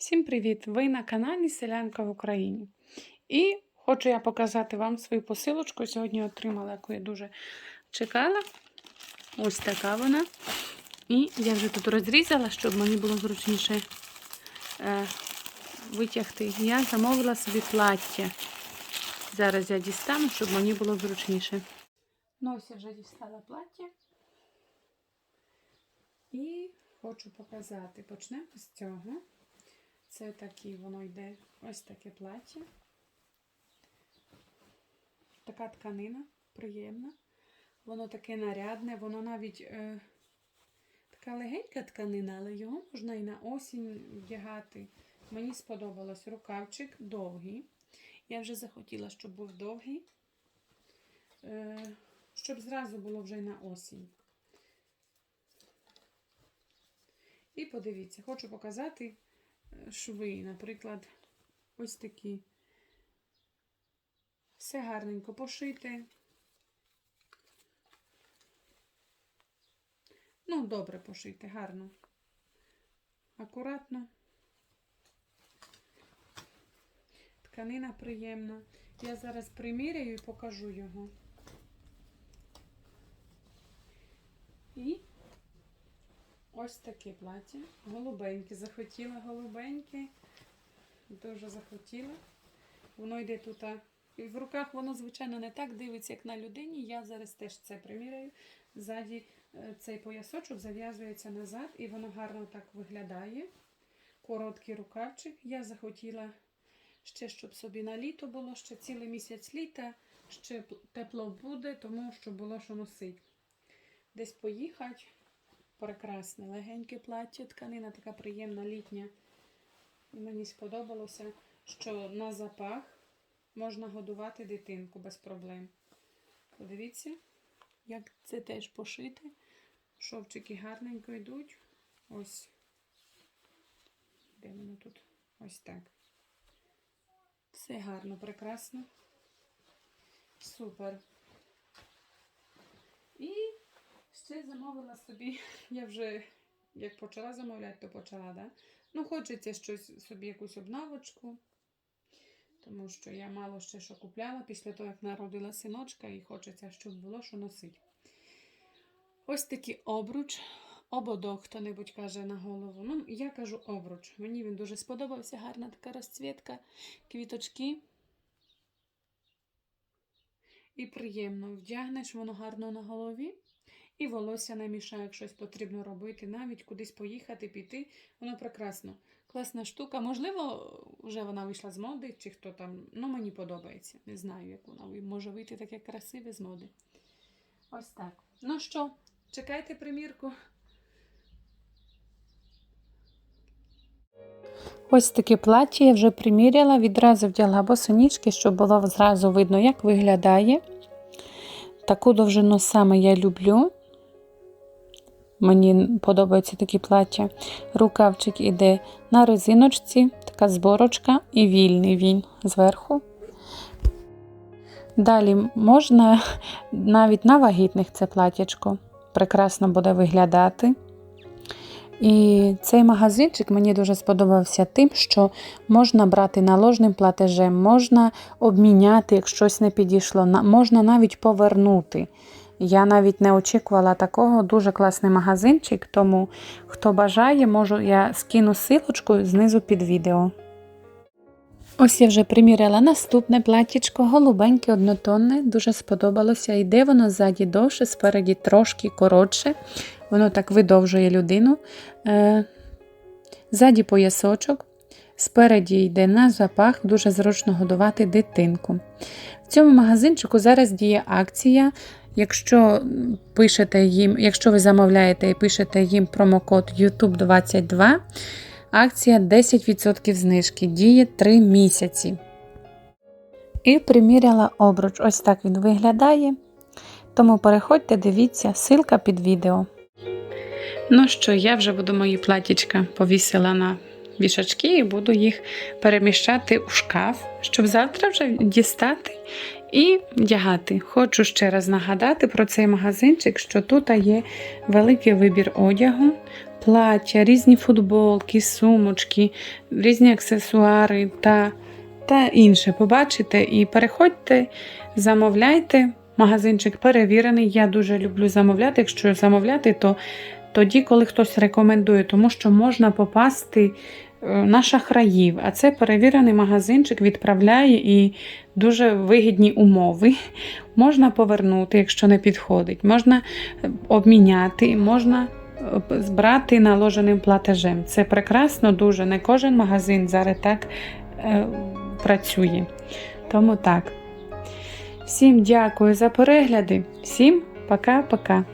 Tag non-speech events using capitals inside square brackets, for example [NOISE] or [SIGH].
Всім привіт! Ви на каналі Селянка в Україні. І хочу я показати вам свою посилочку. Сьогодні отримала, яку я дуже чекала. Ось така вона. І я вже тут розрізала, щоб мені було зручніше е, витягти. Я замовила собі плаття. Зараз я дістану, щоб мені було зручніше. Ну, ось я вже дістала плаття. І хочу показати. Почнемо з цього. Це такі воно йде ось таке плаття. Така тканина приємна. Воно таке нарядне, воно навіть е, така легенька тканина, але його можна і на осінь вдягати. Мені сподобалось рукавчик довгий. Я вже захотіла, щоб був довгий, е, щоб зразу було вже й на осінь. І подивіться, хочу показати шви, наприклад, ось такі. Все гарненько пошите. Ну, добре пошите, гарно. Акуратно. Тканина приємна. Я зараз приміряю і покажу його. І Ось таке плаття. Голубеньке. Захотіла голубеньке. Дуже захотіла. Воно йде тут. І в руках воно, звичайно, не так дивиться, як на людині. Я зараз теж це приміряю. Ззаді е, цей поясочок зав'язується назад, і воно гарно так виглядає. Короткий рукавчик. Я захотіла ще, щоб собі на літо було, ще цілий місяць літа, ще тепло буде, тому що було що носити. Десь поїхати. Прекрасне, легеньке плаття, тканина така приємна літня. І мені сподобалося, що на запах можна годувати дитинку без проблем. Подивіться, як це теж пошите. Шовчики гарненько йдуть. Ось. Де воно тут? Ось так. Все гарно, прекрасно. Супер. І Ще замовила собі, [LAUGHS] я вже як почала замовляти, то почала, да? Ну, хочеться щось собі якусь обновочку, тому що я мало ще що купляла після того, як народила синочка, і хочеться, щоб було що носити. Ось такий обруч, ободок, хто-небудь каже на голову. Ну, я кажу обруч. Мені він дуже сподобався, гарна така розцвітка, квіточки. І приємно вдягнеш воно гарно на голові. І волосся не як щось потрібно робити, навіть кудись поїхати, піти. Воно прекрасно. Класна штука. Можливо, вже вона вийшла з моди, чи хто там. Ну, мені подобається. Не знаю, як вона може вийти таке красиве з моди. Ось так. Ну що, чекайте примірку. Ось таке плаття я вже приміряла, відразу вдягла босоніжки, щоб було зразу видно, як виглядає. Таку довжину саме я люблю. Мені подобаються такі плаття. Рукавчик іде на резиночці, така зборочка і вільний він зверху. Далі можна навіть на вагітних це платтячко. Прекрасно буде виглядати. І цей магазинчик мені дуже сподобався тим, що можна брати наложним платежем, можна обміняти, як щось не підійшло, можна навіть повернути. Я навіть не очікувала такого. Дуже класний магазинчик, тому хто бажає, можу я скину силочку знизу під відео. Ось я вже приміряла наступне платтячко, голубеньке, однотонне, дуже сподобалося. Йде воно ззаді довше, спереді трошки коротше. Воно так видовжує людину. Е, Ззаді поясочок, спереді йде на запах, дуже зручно годувати дитинку. В цьому магазинчику зараз діє акція. Якщо пишете їм, якщо ви замовляєте і пишете їм промокод YouTube22, акція 10% знижки діє 3 місяці. І приміряла обруч. Ось так він виглядає. Тому переходьте, дивіться, ссылка під відео. Ну що, я вже буду мої платічка повісила на вішачки і буду їх переміщати у шкаф, щоб завтра вже дістати і вдягати. Хочу ще раз нагадати про цей магазинчик, що тут є великий вибір одягу, плаття, різні футболки, сумочки, різні аксесуари та, та інше. Побачите і переходьте, замовляйте. Магазинчик перевірений. Я дуже люблю замовляти. Якщо замовляти, то тоді, коли хтось рекомендує, тому що можна попасти на шахраїв. А це перевірений магазинчик відправляє і дуже вигідні умови. [LAUGHS] Можна повернути, якщо не підходить, можна е, обміняти, можна е, збрати наложеним платежем. Це прекрасно, дуже. Не кожен магазин зараз так е, працює. Тому так. Всім дякую за перегляди. Всім пока-пока.